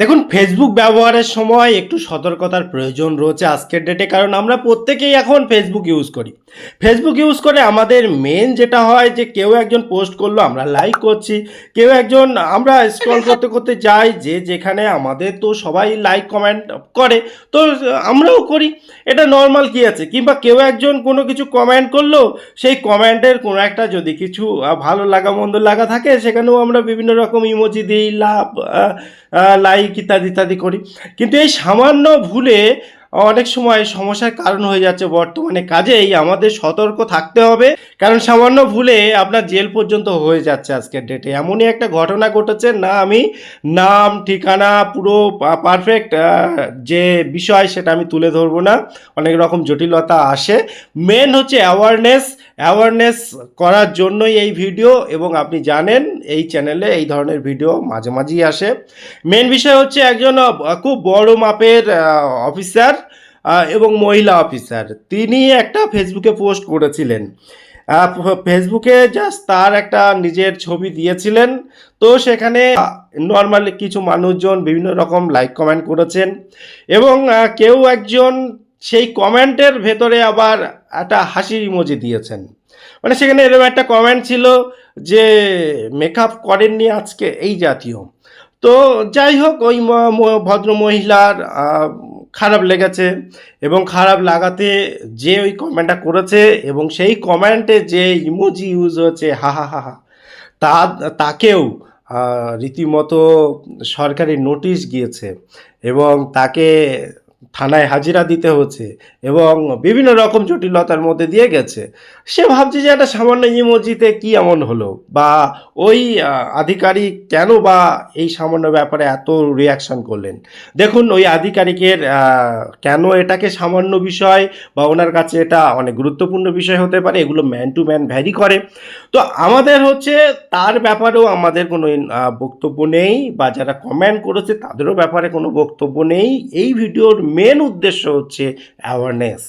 দেখুন ফেসবুক ব্যবহারের সময় একটু সতর্কতার প্রয়োজন রয়েছে আজকের ডেটে কারণ আমরা প্রত্যেকেই এখন ফেসবুক ইউজ করি। ফেসবুক ইউজ করে আমাদের মেন যেটা হয় যে, কেউ একজন পোস্ট করল, আমরা লাইক করছি। কেউ একজন, আমরা স্ক্রল করতে করতে যাই, যে যেখানে আমাদের তো সবাই লাইক কমেন্ট করে, তো আমরাও করি। এটা নর্মাল কি আছে? কিংবা কেউ একজন কোনো কিছু কমেন্ট করল, সেই কমেন্টের কোনো একটা যদি কিছু ভালো লাগা, মন্দ লাগা থাকে, সেখানেও আমরা বিভিন্ন রকম ইমোজি দিই, লাভ লাইক ইত্যাদি ইত্যাদি করি। কিন্তু এই সামান্য ভুলে অনেক সময় সমস্যার কারণ হয়ে যাচ্ছে বর্তমানে। কাজেই আমাদের সতর্ক থাকতে হবে, কারণ সামান্য ভুলে আপনার জেল পর্যন্ত হয়ে যাচ্ছে আজকের ডেটে এমনই একটা ঘটনা ঘটেছে, না আমি নাম, ঠিকানা, পুরো পারফেক্ট যে বিষয় সেটা আমি তুলে ধরবো না। অনেক রকম জটিলতা আসে। মেন হচ্ছে অ্যাওয়ারনেস অ্যাওয়ারনেস করার জন্যই এই ভিডিও এবং আপনি জানেন এই চ্যানেলে এই ধরনের ভিডিও মাঝে মাঝেই আসে। মেন বিষয় হচ্ছে একজন খুব বড় মাপের অফিসার এবং মহিলা অফিসার। তিনি একটা ফেসবুকে পোস্ট করেছিলেন। ফেসবুকে জাস্ট তার একটা নিজের ছবি দিয়েছিলেন। তো সেখানে নর্মালি কিছু মানুষজন বিভিন্ন রকম লাইক কমেন্ট করেছেন। এবং কেউ একজন সেই কমেন্টের ভেতরে আবার একটা হাসির ইমোজি দিয়েছেন। মানে সেখানে এরকম একটা কমেন্ট ছিল যে মেকআপ করেননি আজকে এই জাতীয়। তো যাই হোক ওই ম- ম- ভদ্র মহিলার আহ, খারাপ লেগেছে এবং খারাপ লাগাতে যে ওই কমেন্টটা করেছে এবং সেই কমেন্টে যে ইমোজি ইউজ হয়েছে, হা হা হা হা, তা, তাকেও রীতিমতো সরকারি নোটিশ গিয়েছে এবং তাকে থানায় হাজিরা দিতে হচ্ছে এবং বিভিন্ন রকম জটিলতার মধ্যে দিয়ে গেছে। সে ভাবছে যে একটা সামান্য ইমোজিতে কি এমন হলো? বা ওই আধিকারিক কেন বা এই সামান্য ব্যাপারে এত রিয়াকশন করলেন? দেখুন, ওই আধিকারিকের কেন এটাকে সামান্য বিষয় বা ওনার কাছে এটা অনেক গুরুত্বপূর্ণ বিষয় হতে পারে, এগুলো ম্যান টু ম্যান ভ্যারি করে। তো আমাদের হচ্ছে তার ব্যাপারেও আমাদের কোনো বক্তব্য নেই বা যারা কমেন্ট করেছে তাদেরও ব্যাপারে কোনো বক্তব্য নেই। এই ভিডিওর মেন উদ্দেশ্য হচ্ছে অ্যাওয়ারনেস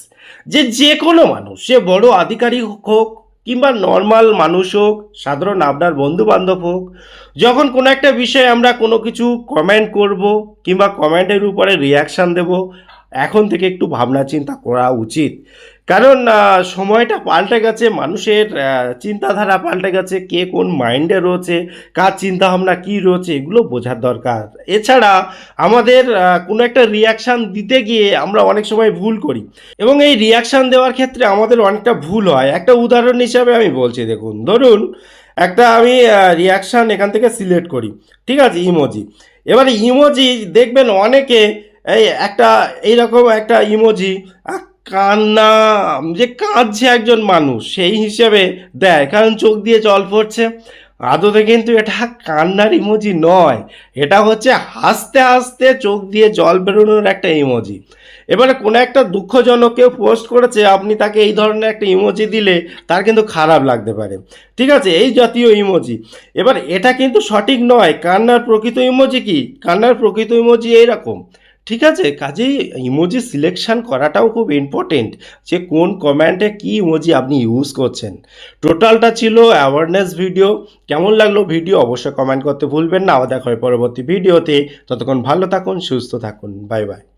যে যে কোনো মানুষ, সে বড় আধিকারিক হোক কিংবা নর্মাল মানুষ হোক, সাধারণ আপনার বন্ধু বান্ধব হোক, যখন কোনো একটা বিষয়ে আমরা কোনো কিছু কমেন্ট করব কিংবা কমেন্টের উপরে রিয়াকশান দেব এখন থেকে একটু ভাবনা চিন্তা করা উচিত। কারণ সময়টা পাল্টে গেছে, মানুষের চিন্তাধারা পাল্টে গেছে, কে কোন মাইন্ডে রয়েছে, কার চিন্তাভাবনা কী রয়েছে, এগুলো বোঝার দরকার। এছাড়া আমাদের কোনো একটা রিয়াকশান দিতে গিয়ে আমরা অনেক সময় ভুল করি। এবং এই রিয়াকশান দেওয়ার ক্ষেত্রে আমাদের অনেকটা ভুল হয়। একটা উদাহরণ হিসাবে আমি বলছি, দেখুন, ধরুন, একটা আমি রিয়াকশান এখান থেকে সিলেক্ট করি। ঠিক আছে ইমোজি এবার ইমোজি দেখবেন অনেকে এই একটা, এইরকম একটা ইমোজি কান্না যে কাঁদছে একজন মানুষ, সেই হিসেবে দেয়, কারণ চোখ দিয়ে জল পড়ছে। আদতে কিন্তু এটা কান্নার ইমোজি নয়, এটা হচ্ছে হাসতে হাসতে চোখ দিয়ে জল বেরোনোর একটা ইমোজি এবারে কোনো একটা দুঃখজনক কেউ পোস্ট করেছে, আপনি তাকে এই ধরনের একটা ইমোজি দিলে তার কিন্তু খারাপ লাগতে পারে। ঠিক আছে, এই জাতীয় ইমোজি এবার এটা কিন্তু সঠিক নয়, কান্নার প্রকৃত ইমোজি কি? কান্নার প্রকৃত ইমোজি এইরকম। ঠিক আছে, কাজেই ইমোজি সিলেকশন করাটাও খুব ইম্পর্টেন্ট যে কোন কমেন্টে কি ইমোজি আপনি ইউজ করছেন। টোটালটা ছিল অ্যাওয়ারনেস ভিডিও কেমন লাগল ভিডিও অবশ্যই কমেন্ট করতে ভুলবেন না। আবার দেখা হয় পরবর্তী ভিডিওতে ততক্ষণ ভালো থাকুন, সুস্থ থাকুন। Bye bye